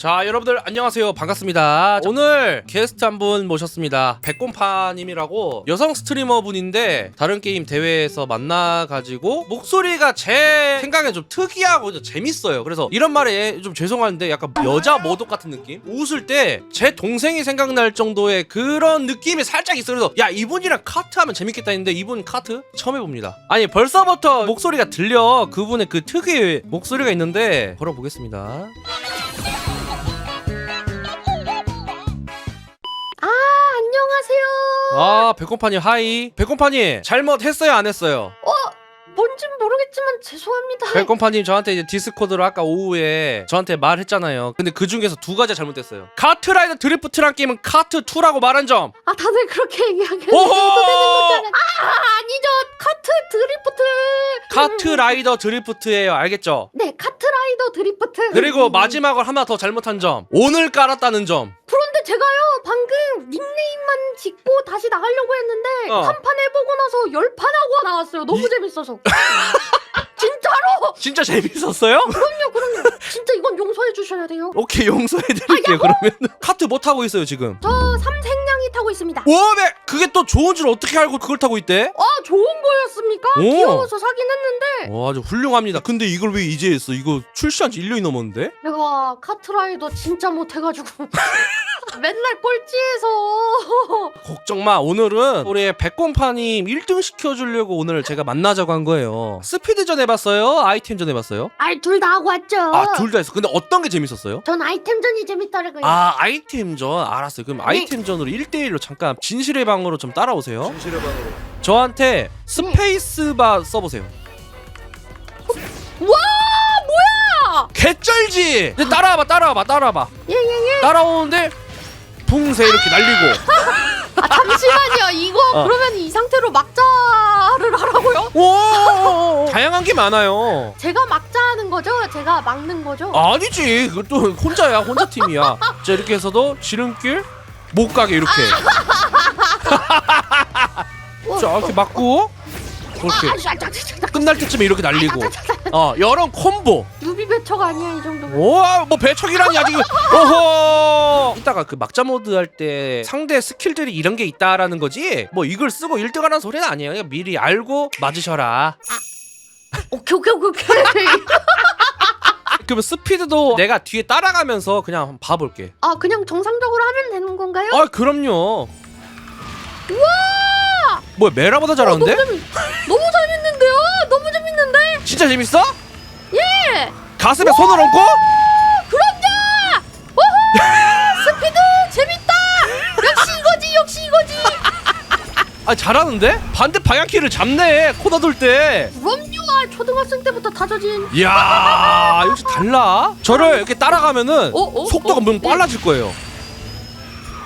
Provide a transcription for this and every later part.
자 여러분들 안녕하세요. 반갑습니다. 오늘 게스트 한 분 모셨습니다. 백곰파님이라고 여성 스트리머 분인데 다른 게임 대회에서 만나가지고 목소리가 제 생각에 좀 특이하고 좀 재밌어요. 그래서 이런 말에 좀 죄송한데 약간 여자 모독 같은 느낌? 웃을 때 제 동생이 생각날 정도의 그런 느낌이 살짝 있어요. 그래서 야 이분이랑 카트 하면 재밌겠다 했는데 이분 카트? 처음 해봅니다. 아니 벌써부터 목소리가 들려. 그분의 그 특유의 목소리가 있는데 걸어보겠습니다 안녕하세요. 아 백곰파님 하이 백곰파님 잘못했어요 안 했어요 뭔진 모르겠지만 죄송합니다. 백곰파님 저한테 이제 디스코드로 아까 오후에 저한테 말했잖아요 근데 그 중에서 두 가지 잘못됐어요 카트라이더 드리프트란 게임은 카트2라고 말한 점 아 다들 그렇게 얘기하게 오호! 아 아니죠. 카트 드리프트. 카트라이더 드리프트예요 알겠죠? 네 카트라이더 드리프트. 그리고 마지막으로 하나 더 잘못한 점 오늘 깔았다는 점 그런데 제가요 방금 닉네임만 짓고 다시 나가려고 했는데 어. 한 판 해보고 나서 열 판 하고 나왔어요. 너무 이- 재밌어서. 진짜로. 진짜 재밌었어요? 그럼요 그럼요. 진짜 이건 용서해 주셔야 돼요. 오케이 용서해드릴게요 그러면 카트 뭐 타고 있어요 지금? 저 삼색냥이 타고 있습니다. 와네 그게 또 좋은 줄 어떻게 알고 그걸 타고 있대? 아 좋은 거였습니까? 오. 귀여워서 사긴 했는데 와 아주 훌륭합니다 근데 이걸 왜 이제 했어 이거 출시한 지 1년이 넘었는데? 내가 카트라이더 진짜 못해가지고 맨날 꼴찌해서 걱정 마. 오늘은 우리 백곰파님 1등 시켜주려고 오늘 제가 만나자고 한 거예요. 스피드전 해봤어요? 아이템전 해봤어요? 아이 둘 다 하고 왔죠 아, 둘 다 했어. 근데 어떤 게 재밌었어요? 전 아이템전이 재밌더라고요 아, 아이템전. 알았어요. 그럼 아이템전으로 1대1로 잠깐 진실의 방으로 좀 따라오세요. 진실의 방으로 저한테 스페이스바 써보세요. 와 뭐야 개쩔지! 근데 따라와봐, 따라와봐, 따라와봐. 예예예 따라오는데 붕세 이렇게 날리고. 아 잠시만요. 이거 어. 그러면 이 상태로 막자를 하라고요? 오! 다양한 게 많아요. 제가 막자 하는 거죠? 제가 막는 거죠? 아니지. 그것도 혼자야. 혼자 팀이야. 자 이렇게 해서도 지름길 못 가게 이렇게. 자 이렇게 맞고. 그렇게. 아, 자, 끝날 때쯤에 이렇게 날리고. 어 여러 콤보. 유비 배척 아니야 이 정도면? 오뭐 배척이라니 아직. 오호 이따가 그 막자 모드 할 때 상대 스킬들이 이런 게 있다라는 거지 뭐 이걸 쓰고 1등 하라는 소리는 아니에요 그냥 미리 알고 맞으셔라 오케이 오케이 오케이 오케이 그러면 스피드도 내가 뒤에 따라가면서 그냥 한번 봐볼게 아 그냥 정상적으로 하면 되는 건가요? 아 그럼요. 우와! 뭐야 메라보다 잘하는데? 너무 재밌 너무 재밌는데요? 너무 재밌는데? 진짜 재밌어? 예! 가슴에 손을 얹고? 그럼요! 오호! 스피드 재밌다! 역시 이거지 역시 이거지! 아 잘하는데? 반대 방향키를 잡네 코너 돌 때. 그럼요! 아, 초등학생 때부터 다져진 이야 역시 달라. 저를 이렇게 따라가면은 어? 어? 속도가 어? 뭐 빨라질 거예요.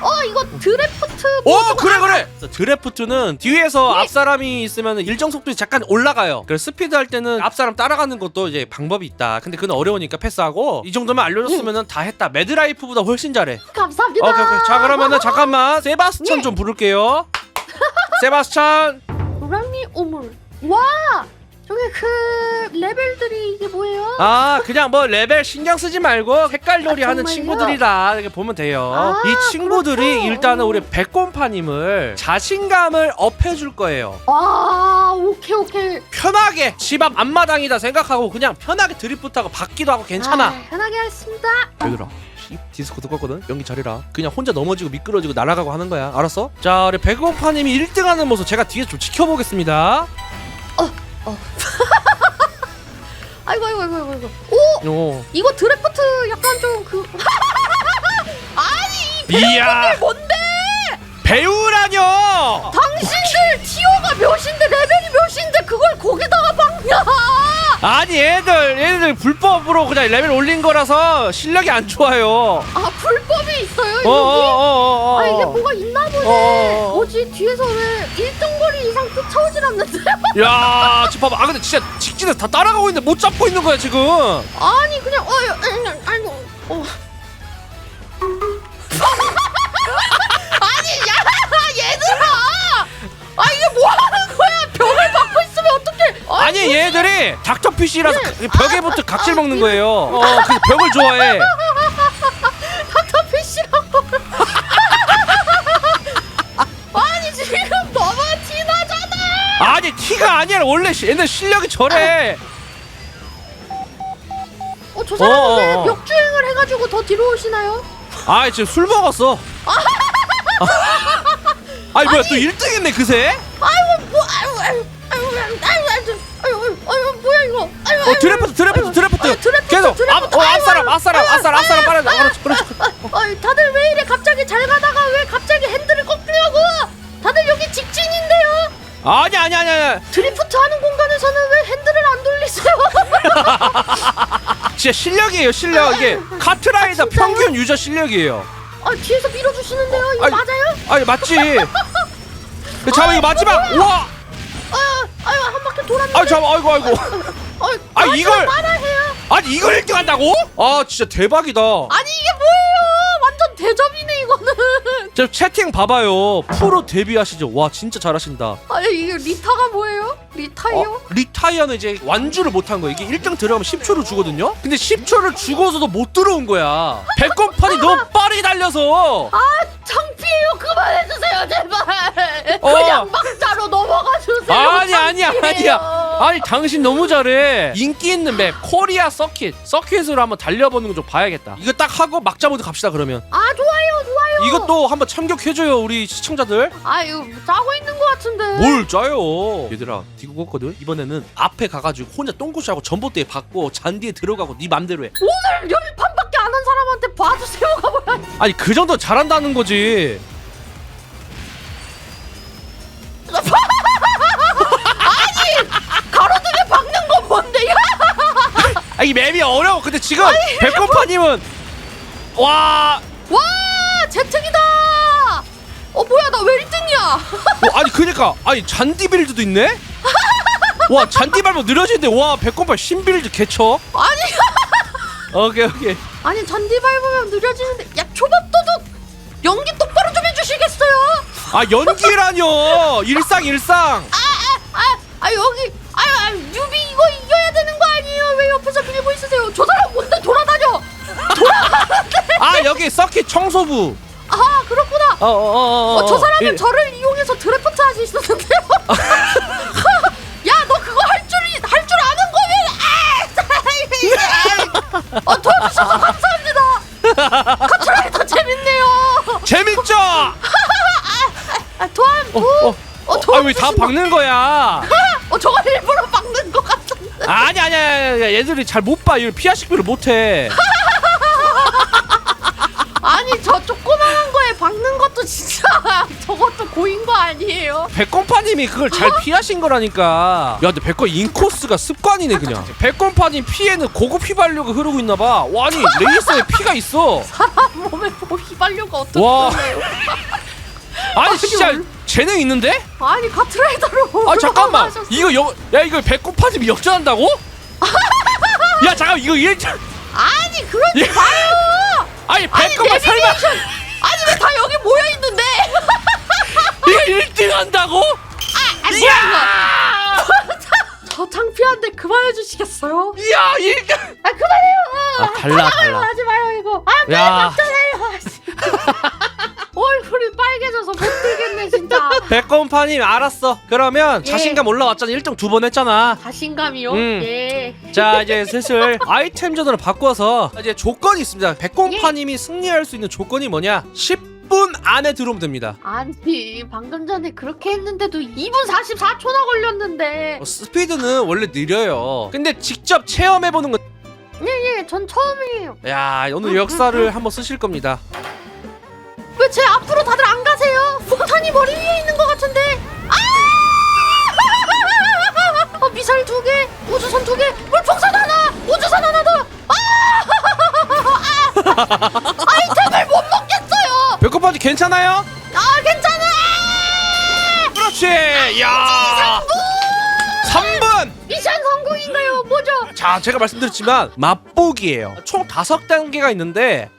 어 이거 드래프트 오뭐 그래 그래. 드래프트는 뒤에서 앞 사람이 있으면 일정 속도에 잠깐 올라가요. 그래서 스피드 할 때는 앞 사람 따라가는 것도 이제 방법이 있다. 근데 그건 어려우니까 패스하고 이 정도만 알려줬으면은 다 했다. 매드라이프보다 훨씬 잘해. 감사합니다 오케이 오케이 자 그러면은 잠깐만 세바스찬 네. 좀 부를게요 세바스찬 노랑미 오물 와! 저게 그 레벨들이 이게 뭐예요? 아 그냥 뭐 레벨 신경 쓰지 말고 색깔 놀이 아, 하는 정말요? 친구들이다 이렇게 보면 돼요. 아, 이 친구들이 그렇죠. 일단은 우리 백곰파님을 자신감을 업해줄 거예요. 와 오케이 오케이. 편하게 집 앞 앞마당이다 생각하고 그냥 편하게 드리프트하고 받기도 하고 괜찮아. 아, 편하게 하겠습니다. 얘들아 씨, 디스코드 껐거든? 연기 잘해라. 그냥 혼자 넘어지고 미끄러지고 날아가고 하는 거야. 알았어? 자 우리 백곰파님이 1등하는 모습 제가 뒤에서 좀 지켜보겠습니다 아이고 아이고 아이고 아이고 오! 오. 이거 드래프트 약간 좀그 아니 이야 뭔데? 배우라뇨 당신들 티어가 몇인데 레벨이 몇인데? 아니 얘들 얘들 불법으로 그냥 레벨 올린 거라서 실력이 안 좋아요 아 불법이 있어요 여기? 어어어어 아 이게 뭐가 있나 보네. 어어어. 뭐지 뒤에서 왜 1등 거리 이상 쫓아오질 않는데? 야 지금 봐봐 아 근데 진짜 직진에서 다 따라가고 있는데 못 잡고 있는 거야 지금 아니 그냥 어 아니 아이고 어. 아니 어? 얘들이 닥터 피쉬라서 네. 그 벽에 붙어 각질 아, 먹는 거예요. 아, 아. 어, 그 벽을 좋아해. 닥터피쉬라고 아니 지금 너무 티나잖아 아니 티가 아니라 원래 얘네 실력이 저래. 어저 사람 어, 어, 어. 왜 역주행을 해가지고 더 뒤로 오시나요? 아 지금 술 먹었어. 아니 뭐야 또 1등했네 그새? 아이고 뭐 아이고, 아이고 어 드래프트 드래프트 드래프트 아유, 드래프트, 계속 드래프트. 앞, 어, 앞사람 앞사람 아유, 앞사람 앞사람 아유, 빨리 그렇지 그렇지 어, 다들 왜 이래? 갑자기 잘 가다가 왜 갑자기 핸들을 꺾냐고? 다들 여기 직진인데요. 아니 아니 아니 아니 드리프트 하는 공간에서는 왜 핸들을 안 돌리세요? 진짜 실력이에요 실력 이게 카트라이더 아, 진짜요? 평균 유저 실력이에요 아, 뒤에서 밀어주시는데요. 이거 아니, 맞아요? 아니 맞지 잠깐 이거 마지막 와 아, 아유, 한 바퀴 돌았는데. 아 잠깐 아이고 아이고 어, 아, 아, 이걸- 따라해요. 아니 이걸 1등 한다고? 아 진짜 대박이다 아니 이게 뭐예요? 완전 대접이네 이거는. 저 채팅 봐봐요 프로 데뷔하시죠 와 진짜 잘하신다 아니 이게 리타가 뭐예요? 리타요? 어, 리타이어는 이제 완주를 못한 거야 이게 1등 들어가면 10초를 주거든요 근데 10초를 주고서도 못 들어온 거야 배꼽판이 너무 빠르게 달려서 아 창피해요. 그만해주세요 제발. 어. 그냥 막자로. 아니 아니야 창피해요. 아니야 아니 당신 너무 잘해. 인기 있는 맵 코리아 서킷. 서킷으로 한번 달려보는 거 좀 봐야겠다. 이거 딱 하고 막자 모드 갑시다 그러면. 아 좋아요 좋아요. 이것도 한번 참격해줘요 우리 시청자들. 아유 짜고 있는 것 같은데. 뭘 짜요? 얘들아 디구었거든? 이번에는 앞에 가가지고 혼자 똥꼬시하고 전봇대에 받고 잔디에 들어가고 네 맘대로 해. 오늘 열 판밖에 안 한 사람한테 봐주세요가 뭐야? 아니 그 정도 잘한다는 거지 어려워. 근데 지금 백곰파님은 와. 와 재특이다. 어 뭐야 나 왜 1등이야? 어, 아니 그니까 아니 잔디 빌드도 있네? 와 잔디 밟으면 느려지는데 와 백곰파 신빌드 개쳐? 아니. 오케이 오케이. 아니 잔디 밟으면 느려지는데 야 초밥도둑 연기 똑바로 좀 해주시겠어요? 아 연기라뇨. 일상 일상. 아, 아 여기 아, 아 유비 이거 이겨 있으세요? 저 사람 뭔데 돌아다녀? 아 여기 서킷 청소부 아 그렇구나. 어어어 어 어, 저 사람은 저를 이용해서 드래프트 할수 있었는데요. 야 너 그거 할 줄이 할 줄 아는 거면 아, 어 도와주셔서 감사합니다. 카트라이 더 재밌네요. 재밌죠 아, 도안 도. 어, 어, 어, 도움 아왜 다 박는 거야 어 저거 아니 아니 아니 얘들이 잘 못 봐. 이걸 피아식비를 못 해. 아니 저 조그만한 거에 박는 것도 진짜 저것도 고인 거 아니에요? 백곰파님이 그걸 잘 피하신 거라니까. 야, 근데 백곰 인코스가 습관이네 그냥. 백곰파님 피에는 고급 휘발유가 흐르고 있나 봐. 와, 아니 레이스에 피가 있어. 사람 몸에 뭐 휘발유가 어떻게 와. 아니 진짜 얼- 재능 있는데? 아니 카트라이더로 아 잠깐만. 이거 역, 야 이거 백곰파님이 역전한다고? 야 잠깐 이거 일. 아니 그러지 예. 마요. 아니 아니 백곰파 설마 아니 왜 다 여기 모여 있는데? 이거 1등 한다고? 아, 이야! 이거? 저 창피한데 그만해 주시겠어요? 이야 1등. 아 그만해요. 아, 달라, 달라. 하지 마요 이거. 아 빨리 야. 막잖아요. 백곰파님 알았어. 그러면 예. 자신감 올라왔잖아. 1등 두 번 했잖아. 자신감이요? 음. 예. 자 이제 슬슬 아이템 전으로 바꿔서 이제 조건이 있습니다. 백곰파님이 승리할 수 있는 조건이 뭐냐? 10분 안에 들어오면 됩니다. 아니 방금 전에 그렇게 했는데도 2분 44초나 걸렸는데 어, 스피드는 원래 느려요. 근데 직접 체험해보는 건, 예예 전 처음이에요 야 오늘 역사를 한번 쓰실 겁니다. 왜 제 앞으로 다들 안 가세요? 폭탄이 머리 위에 있는 아! 아이템을 못 먹겠어요 백곰파님 괜찮아요? 아 괜찮아 그렇지. 야. 3분. 미션 성공인가요 뭐죠? 자 제가 말씀드렸지만 맛보기예요. 총 다섯 단계가 있는데